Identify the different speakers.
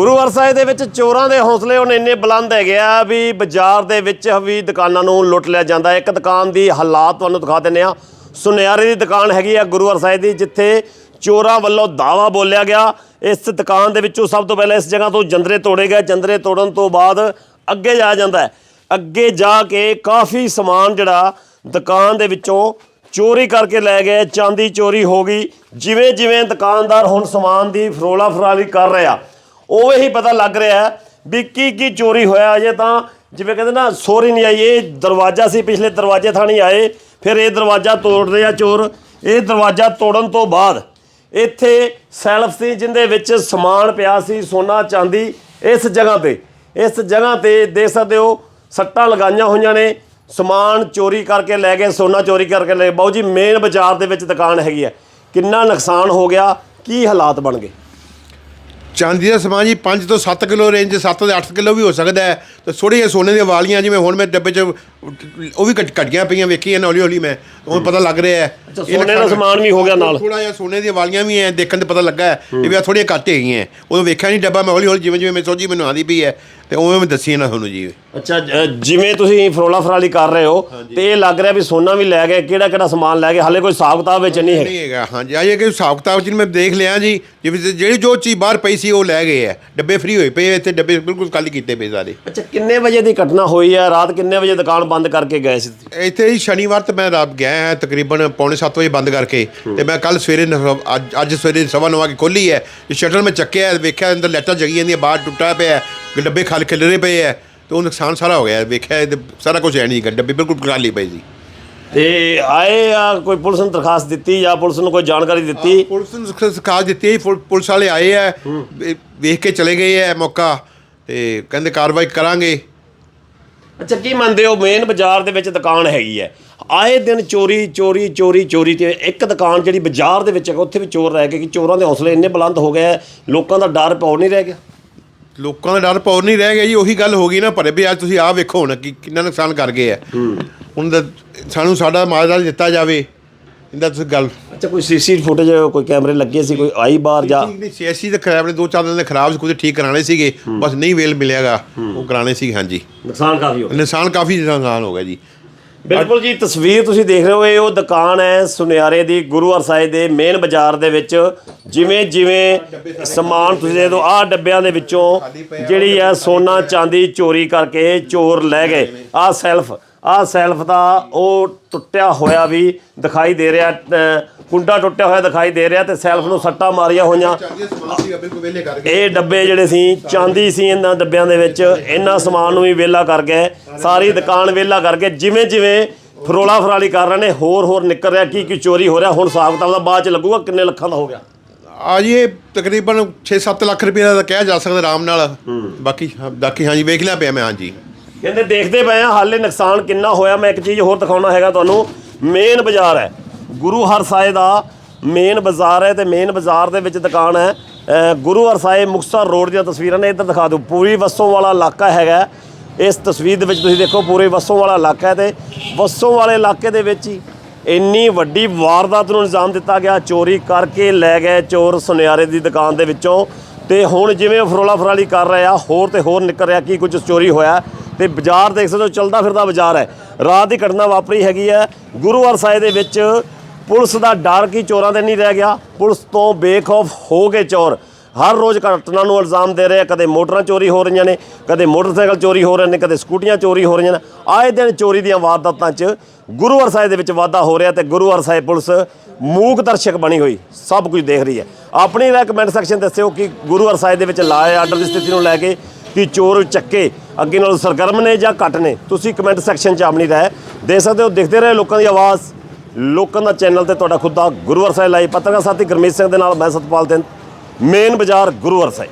Speaker 1: ਗੁਰੂਵਾਰ ਸਾਹਿਬ ਦੇ ਵਿੱਚ ਚੋਰਾਂ ਦੇ ਹੌਸਲੇ ਹੁਣ ਇੰਨੇ ਬੁਲੰਦ ਹੈਗੇ ਆ ਵੀ ਬਾਜ਼ਾਰ ਦੇ ਵਿੱਚ ਵੀ ਦੁਕਾਨਾਂ ਨੂੰ ਲੁੱਟ ਲਿਆ ਜਾਂਦਾ। ਇੱਕ ਦੁਕਾਨ ਦੀ ਹਾਲਾਤ ਤੁਹਾਨੂੰ ਦਿਖਾ ਦਿੰਨੇ ਆ ਸੁਨਿਆਰੇ ਦੀ ਦੁਕਾਨ ਹੈਗੀ ਆ ਗੁਰੂਵਾਰ ਸਾਹਿਬ ਦੀ, ਜਿੱਥੇ ਚੋਰਾਂ ਵੱਲੋਂ ਦਾਵਾ ਬੋਲਿਆ ਗਿਆ। ਇਸ ਦੁਕਾਨ ਦੇ ਵਿੱਚੋਂ ਸਭ ਤੋਂ ਪਹਿਲਾਂ ਇਸ ਜਗ੍ਹਾ ਤੋਂ ਜੰਦਰੇ ਤੋੜੇ ਗਏ। ਜੰਦਰੇ ਤੋੜਨ ਤੋਂ ਬਾਅਦ ਅੱਗੇ ਜਾਇਆ ਜਾਂਦਾ ਹੈ। ਅੱਗੇ ਜਾ ਕੇ ਕਾਫੀ ਸਮਾਨ ਜਿਹੜਾ ਦੁਕਾਨ ਦੇ ਵਿੱਚੋਂ ਚੋਰੀ ਕਰਕੇ ਲੈ ਗਏ। ਚਾਂਦੀ ਚੋਰੀ ਹੋ ਗਈ। ਜਿਵੇਂ ਜਿਵੇਂ ਦੁਕਾਨਦਾਰ ਹੁਣ ਸਮਾਨ ਦੀ ਫਰੋਲਾ ਫਰਾਲੀ ਕਰ ਰਿਹਾ। ਉਹ ਹੀ ਪਤਾ ਲੱਗ ਰਿਹਾ ਵੀ ਕੀ ਕੀ ਚੋਰੀ ਹੋਇਆ ਅਜੇ ਤਾਂ। ਜਿਵੇਂ ਕਹਿੰਦੇ ਨਾ, ਸੋਰੀ ਨਹੀਂ ਆਈ, ਇਹ ਦਰਵਾਜ਼ਾ ਸੀ, ਪਿਛਲੇ ਦਰਵਾਜ਼ੇ ਥਾਣੀ ਆਏ, ਫਿਰ ਇਹ ਦਰਵਾਜ਼ਾ ਤੋੜਦੇ ਆ ਚੋਰ। ਇਹ ਦਰਵਾਜ਼ਾ ਤੋੜਨ ਤੋਂ ਬਾਅਦ ਇੱਥੇ ਸੈਲਫ ਸੀ, ਜਿੰਦੇ ਵਿੱਚ ਸਮਾਨ ਪਿਆ ਸੀ, ਸੋਨਾ, ਚਾਂਦੀ, ਇਸ ਜਗ੍ਹਾ ਤੇ। ਇਸ ਜਗ੍ਹਾ ਤੇ ਦੇਖ ਸਕਦੇ ਹੋ, ਸੱਟਾਂ ਲਗਾਈਆਂ ਹੋਈਆਂ ਨੇ। ਸਮਾਨ ਚੋਰੀ ਕਰਕੇ ਲੈ ਗਏ, ਸੋਨਾ ਚੋਰੀ ਕਰਕੇ ਲੈ ਗਏ। ਬਾਊ ਜੀ ਮੇਨ ਬਾਜ਼ਾਰ ਦੇ ਵਿੱਚ ਦੁਕਾਨ ਹੈਗੀ ਹੈ। ਕਿੰਨਾ ਨੁਕਸਾਨ ਹੋ ਗਿਆ, ਕੀ ਹਾਲਾਤ ਬਣ ਗਏ?
Speaker 2: ਚਾਂਦੀ ਦਾ ਸਮਾਨ ਜੀ 5 ਤੋਂ 7 ਕਿਲੋ ਰੇਂਜ 7 ਤੋਂ 8 ਕਿਲੋ ਵੀ ਹੋ ਸਕਦਾ ਹੈ। ਤੇ ਥੋੜੀ ਜਿਹੀ ਸੋਨੇ ਦੀਆਂ ਵਾਲੀਆਂ, ਜਿਵੇਂ ਹੁਣ ਮੈਂ ਡੱਬੇ 'ਚ ਉਹ ਵੀ ਘਟ ਘਟੀਆਂ ਪਈਆਂ ਵੇਖੀਆਂ ਹੌਲੀ ਹੌਲੀ ਮੈਂ। ਉਹ ਪਤਾ ਲੱਗ ਰਿਹਾ ਹੈ।
Speaker 1: ਸੋਨੇ ਦਾ ਸਮਾਨ ਵੀ ਹੋ ਗਿਆ ਨਾਲ।
Speaker 2: ਥੋੜਾ ਜਿਹਾ ਸੋਨੇ ਦੀਆਂ ਵਾਲੀਆਂ ਵੀ ਐ ਦੇਖਣ ਤੇ ਪਤਾ ਲੱਗਾ ਹੈ ਇਹ ਵੀ ਥੋੜੀਆਂ ਘੱਟ ਹੈਗੀਆਂ ਉਦੋਂ ਵੇਖਿਆ ਨਹੀਂ ਡੱਬਾ ਮੈਂ ਹੌਲੀ ਹੌਲੀ ਜਿਵੇਂ ਜਿਵੇਂ ਮੈਂ ਸੋਚੀ ਮੈਨੂੰ ਆਂਦੀ ਪਈ ਹੈ ਤੇ ਉਵੇਂ ਮੈਂ ਦੱਸੀ ਨਾ ਤੁਹਾਨੂੰ ਜੀ।
Speaker 1: ਅੱਛਾ ਜਿਵੇਂ ਤੁਸੀਂ ਫਰੋਲਾ ਫਰਾਲੀ ਕਰ ਰਹੇ ਹੋ ਤੇ ਇਹ ਲੱਗ ਰਿਹਾ ਵੀ ਸੋਨਾ ਵੀ ਲੈ ਗਏ ਕਿਹੜਾ ਕਿਹੜਾ ਸਮਾਨ ਲੈ ਗਏ ਹਾਲੇ ਕੋਈ ਹਿਸਾਬ ਕਿਤਾਬ ਵਿੱਚ ਨਹੀਂ ਹੈ
Speaker 2: ਨਹੀਂ ਹੈਗਾ। ਹਾਂਜੀ। ਆਏ ਕਿ ਹਿਸਾਬ ਕਿਤਾਬ ਚ ਮੈਂ ਦੇਖ ਲਿਆ ਜੀ ਜਿਹੜੀ ਜੋ ਚੀਜ਼ ਬਾਹਰ ਪਈ ਸੀ ਉਹ ਲੈ ਗਏ ਆ ਡੱਬੇ ਫ੍ਰੀ ਹੋਏ ਪਏ ਇੱਥੇ ਡੱਬੇ ਬਿਲਕੁਲ ਖਾਲੀ ਕੀਤੇ ਪਏ ਸਾਰੇ।
Speaker 1: ਅੱਛਾ ਕਿੰਨੇ ਵਜੇ ਦੀ ਘਟਨਾ ਹੋਈ ਹੈ? ਰਾਤ ਕਿੰਨੇ ਵਜੇ ਦੁਕਾਨ ਬੰਦ ਕਰਕੇ ਗਏ ਸੀ ਤੁਸੀਂ?
Speaker 2: ਇੱਥੇ ਹੀ ਸ਼ਨੀਵਾਰ ਤੇ ਮੈਂ ਰਾਤ ਗਿਆ ਹਾਂ ਤਕਰੀਬਨ ਪੌਣੇ 7 ਵਜੇ ਬੰਦ ਕਰਕੇ ਤੇ ਮੈਂ ਕੱਲ ਸਵੇਰੇ ਨ- ਅੱਜ ਅੱਜ ਸਵੇਰੇ ਸਵਾ ਨੌ ਵਜੇ ਖੋਲੀ ਹੈ ਜੇ ਸ਼ਟਰ ਮੈਂ ਚੱਕਿਆ ਵੇਖਿਆ ਅੰਦਰ ਲੈਟਾਂ ਜਗੀ ਜਾਂਦੀਆਂ ਬਾਹਰ ਟੁੱਟਾ ਪਿਆ ਹੈ, ਡੱਬੇ ਖਾਲ ਖਿਲਰੇ ਪਏ ਹੈ ਤੇ ਉਹ ਨੁਕਸਾਨ ਸਾਰਾ ਹੋ ਗਿਆ ਵੇਖਿਆ ਇਹਦੇ ਸਾਰਾ ਕੁਝ ਹੈ ਨਹੀਂ ਗਾ, ਡੱਬੇ ਬਿਲਕੁਲ ਖਾਲੀ ਪਏ ਸੀ।
Speaker 1: ਤੇ ਆਏ ਆ ਕੋਈ ਪੁਲਿਸ ਨੂੰ ਦਰਖਾਸਤ ਦਿੱਤੀ ਜਾਂ ਪੁਲਿਸ ਨੂੰ ਕੋਈ ਜਾਣਕਾਰੀ ਦਿੱਤੀ?
Speaker 2: ਪੁਲਿਸ ਨੂੰ ਸਿਖਾ- ਸਿਖਾ ਦਿੱਤੀ ਹੈ, ਪੁਲ- ਪੁਲਿਸ ਵਾਲੇ ਆਏ ਆ ਵੇ- ਵੇਖ ਕੇ ਚਲੇ ਗਏ ਆ ਮੌਕਾ ਤੇ ਕਹਿੰਦੇ ਕਾਰਵਾਈ ਕਰਾਂਗੇ।
Speaker 1: ਅੱਛਾ ਕੀ ਮੰਨਦੇ ਹੋ? ਮੇਨ ਬਾਜ਼ਾਰ ਦੇ ਵਿੱਚ ਦੁਕਾਨ ਹੈਗੀ ਹੈ। ਆਏ ਦਿਨ ਚੋਰੀ ਚੋਰੀ ਚੋਰੀ ਚੋਰੀ ਤੇ ਇੱਕ ਦੁਕਾਨ ਜਿਹੜੀ ਬਾਜ਼ਾਰ ਦੇ ਵਿੱਚ ਹੈ ਉੱਥੇ ਵੀ ਚੋਰ ਰਹਿ ਗਏ ਕਿ ਚੋਰਾਂ ਦੇ ਹੌਸਲੇ ਇੰਨੇ ਬੁਲੰਦ ਹੋ ਗਏ ਹੈ, ਲੋਕਾਂ ਦਾ ਡਰ ਪੌੜ ਨਹੀਂ ਰਹਿ ਗਿਆ?
Speaker 2: ਲੋਕਾਂ ਦਾ ਡਰ ਪੌਰ ਨਹੀਂ ਰਹਿ ਗਿਆ ਜੀ ਉਹੀ ਗੱਲ ਹੋ ਗਈ ਨਾ ਭਰੇ ਵੀ ਅੱਜ ਤੁਸੀਂ ਆਹ ਵੇਖੋ ਹੁਣ ਕਿ ਕਿੰਨਾ ਨੁਕਸਾਨ ਕਰ ਗਏ ਆ ਹੁਣ ਤਾਂ ਸਾਨੂੰ ਸਾਡਾ ਮਾਜਦਾ ਦਿੱਤਾ ਜਾਵੇ ਇਹਦਾ ਤੁਸੀਂ ਗੱਲ
Speaker 1: ਅੱਛਾ ਕੋਈ ਸੀਸੀ ਫੁਟੇਜ ਕੋਈ ਕੈਮਰੇ ਲੱਗੇ ਸੀ ਕੋਈ ਆਈ ਬਾਹਰ ਜਾਂ
Speaker 2: ਨਹੀਂ ਸੀਐਸਸੀ ਦੇ ਖਰਾਬ ਨੇ ਦੋ ਚਾਰ ਦਿਨ ਦੇ ਖਰਾਬ ਸੀ ਕੁਝ ਠੀਕ ਕਰਾਣੇ ਸੀਗੇ ਬਸ ਨਹੀਂ ਵੇਲ ਮਿਲਿਆਗਾ। ਉਹ ਕਰਾਣੇ ਸੀ ਹਾਂਜੀ।
Speaker 1: ਨੁਕਸਾਨ ਕਾਫੀ ਹੋ ਗਿਆ।
Speaker 2: ਨੁਕਸਾਨ ਕਾਫੀ ਨੁਕਸਾਨ ਹੋ ਗਿਆ ਜੀ।
Speaker 1: ਬਿਲਕੁਲ ਜੀ ਤਸਵੀਰ ਤੁਸੀਂ ਦੇਖ ਰਹੇ ਹੋ ਇਹ ਉਹ ਦੁਕਾਨ ਹੈ ਸੁਨਿਆਰੇ ਦੀ ਗੁਰੂ ਸਾਹਿਬ ਦੇ ਮੇਨ ਬਾਜ਼ਾਰ ਦੇ ਵਿੱਚ। ਜਿਵੇਂ ਜਿਵੇਂ ਸਮਾਨ ਤੁਸੀਂ ਦੇ ਦੋ ਆਹ ਡੱਬਿਆਂ ਦੇ ਵਿੱਚੋਂ ਜਿਹੜੀ ਹੈ ਸੋਨਾ ਚਾਂਦੀ ਚੋਰੀ ਕਰਕੇ ਚੋਰ ਲੈ ਗਏ। ਆਹ ਸੈਲਫ ਆਹ ਸੈਲਫ ਦਾ ਉਹ ਟੁੱਟਿਆ ਹੋਇਆ ਵੀ ਦਿਖਾਈ ਦੇ ਰਿਹਾ ਕੁੰਡਾ ਟੁੱਟਿਆ ਹੋਇਆ ਦਿਖਾਈ ਦੇ ਰਿਹਾ ਤੇ ਸੈਲਫ ਨੂੰ ਸੱਟਾਂ ਮਾਰੀਆਂ ਹੋਈਆਂ।
Speaker 2: ਕਰ
Speaker 1: ਇਹ ਡੱਬੇ ਜਿਹੜੇ ਸੀ ਚਾਂਦੀ ਸੀ ਇਹਨਾਂ ਡੱਬਿਆਂ ਦੇ ਵਿੱਚ। ਇਹਨਾਂ ਸਮਾਨ ਨੂੰ ਵੀ ਵੇਲਾ ਕਰ ਗਏ। ਸਾਰੀ ਦੁਕਾਨ ਵੇਲਾ ਕਰਕੇ ਜਿਵੇਂ ਜਿਵੇਂ ਫਰੋਲਾ ਫਰਾਲੀ ਕਰ ਰਹੇ ਨੇ ਹੋਰ ਹੋਰ ਨਿਕਲ ਰਿਹਾ ਕੀ ਕੀ ਚੋਰੀ ਹੋ ਰਿਹਾ ਹੁਣ ਹਿਸਾਬ ਕਿਤਾਬ ਦਾ ਬਾਅਦ ਚ ਲੱਗੂਗਾ ਕਿੰਨੇ ਲੱਖਾਂ ਦਾ ਹੋ ਗਿਆ।
Speaker 2: ਆ ਜੀ ਇਹ ਤਕਰੀਬਨ 6-7 ਲੱਖ ਰੁਪਏ ਦਾ ਕਿਹਾ ਜਾ ਸਕਦਾ ਆਰਾਮ ਨਾਲ। ਬਾਕੀ ਬਾਕੀ ਹਾਂਜੀ ਵੇਖ ਲਿਆ ਪਿਆ ਮੈਂ ਹਾਂਜੀ
Speaker 1: ਕਹਿੰਦੇ ਦੇਖਦੇ ਪਏ ਆ ਹਾਲੇ ਨੁਕਸਾਨ ਕਿੰਨਾ ਹੋਇਆ। ਮੈਂ ਇੱਕ ਚੀਜ਼ ਹੋਰ ਦਿਖਾਉਣਾ ਹੈਗਾ ਤੁਹਾਨੂੰ। ਮੇਨ ਬਾਜ਼ਾਰ ਹੈ। ਗੁਰੂ ਹਰ ਸਾਹਿਬ ਦਾ ਮੇਨ ਬਾਜ਼ਾਰ ਹੈ ਤੇ ਮੇਨ ਬਾਜ਼ਾਰ ਦੇ ਵਿੱਚ ਦੁਕਾਨ ਹੈ। ਗੁਰੂ ਹਰ ਸਾਹਿਬ ਮੁਕਤਸਰ ਰੋਡ ਦੀਆਂ ਤਸਵੀਰਾਂ ਨੇ ਇੱਧਰ ਦਿਖਾ ਦਿਓ। ਪੂਰੀ ਵੱਸੋਂ ਵਾਲਾ ਇਲਾਕਾ ਹੈਗਾ। ਇਸ ਤਸਵੀਰ ਦੇ ਵਿੱਚ ਤੁਸੀਂ ਦੇਖੋ ਪੂਰੇ ਵਸੋਂ ਵਾਲਾ ਇਲਾਕਾ ਹੈ ਤੇ ਵੱਸੋਂ ਵਾਲੇ ਇਲਾਕੇ ਦੇ ਵਿੱਚ ਹੀ ਇੰਨੀ ਵੱਡੀ ਵਾਰਦਾਤ ਨੂੰ ਇਲਜ਼ਾਮ ਦਿੱਤਾ ਗਿਆ। ਚੋਰੀ ਕਰਕੇ ਲੈ ਗਏ ਚੋਰ ਸੁਨਿਆਰੇ ਦੀ ਦੁਕਾਨ ਦੇ ਵਿੱਚੋਂ। ਤੇ ਹੁਣ ਜਿਵੇਂ ਫਰੋਲਾ ਫਰਾਲੀ ਕਰ ਰਹੇ ਆ ਹੋਰ ਤੇ ਹੋਰ ਨਿਕਲ ਰਿਹਾ, ਕੀ ਕੁਝ ਚੋਰੀ ਹੋਇਆ। ਤੇ ਬਾਜ਼ਾਰ ਦੇਖ ਸਕਦੇ ਹੋ, ਚੱਲਦਾ ਫਿਰਦਾ ਬਾਜ਼ਾਰ ਹੈ। ਰਾਤ ਦੀ ਘਟਨਾ ਵਾਪਰੀ ਹੈਗੀ ਹੈ। ਗੁਰੂਵਾਰ ਸਾਹਿਬ ਦੇ ਵਿੱਚ ਪੁਲਿਸ ਦਾ ਡਰ ਕੀ ਚੋਰਾਂ ਦੇ ਨਹੀਂ ਰਹਿ ਗਿਆ। ਪੁਲਿਸ ਤੋਂ ਬੇਖੌਫ ਹੋ ਗਏ ਚੋਰ। ਹਰ ਰੋਜ਼ ਘਟਨਾ ਨੂੰ ਇਲਜ਼ਾਮ ਦੇ ਰਹੇ ਆ। ਕਦੇ ਮੋਟਰਾਂ ਚੋਰੀ ਹੋ ਰਹੀਆਂ ਨੇ, ਕਦੇ ਮੋਟਰਸਾਈਕਲ ਚੋਰੀ ਹੋ ਰਹੇ ਨੇ, ਕਦੇ ਸਕੂਟੀਆਂ ਚੋਰੀ ਹੋ ਰਹੀਆਂ ਨੇ। ਆਏ ਦਿਨ ਚੋਰੀ ਦੀਆਂ ਵਾਰਦਾਤਾਂ 'ਚ ਗੁਰੂਵਾਰ ਸਾਹਿਬ ਦੇ ਵਿੱਚ ਵਾਧਾ ਹੋ ਰਿਹਾ ਤੇ ਗੁਰੂਵਾਰ ਸਾਹਿਬ ਪੁਲਿਸ ਮੂਕ ਦਰਸ਼ਕ ਬਣੀ ਹੋਈ। ਸਭ ਕੁਝ ਦੇਖ ਰਹੀ ਹੈ। ਆਪਣੀ ਰਾਏ ਕਮੈਂਟ ਸੈਕਸ਼ਨ ਦੱਸਿਓ ਕਿ ਗੁਰੂਵਾਰ ਸਾਹਿਬ ਦੇ ਵਿੱਚ ਲਾਏ ਆਰਡਰ ਦੀ ਸਥਿਤੀ ਨੂੰ ਲੈ ਕੇ ਕਿ ਚੋਰ ਚੱਕੇ, ਅੱਗੇ ਨਾਲ ਸਰਗਰਮ ਨੇ ਜਾਂ ਘੱਟ ਨੇ? ਤੁਸੀਂ ਕਮੈਂਟ ਸੈਕਸ਼ਨ 'ਚ ਆਪਣੀ ਰਾਏ ਦੇ ਸਕਦੇ ਹੋ। ਦੇਖਦੇ ਰਹੇ ਲੋਕਾਂ ਦੀ ਆਵਾਜ਼। ਲੋਕਾਂ ਦਾ ਚੈਨਲ ਤੇ ਤੁਹਾਡਾ ਖੁਦ ਦਾ ਗੁਰੂਵਰ ਸਾਹਿਬ ਲਾਈਵ ਪੱਤਰਕਾਰ ਸਾਥੀ ਗੁਰਮੀਤ ਸਿੰਘ ਦੇ ਨਾਲ ਮੈਂ ਸਤਪਾਲ ਦਿਨ ਮੇਨ ਬਾਜ਼ਾਰ ਗੁਰੂਵਰ ਸਾਹਿਬ।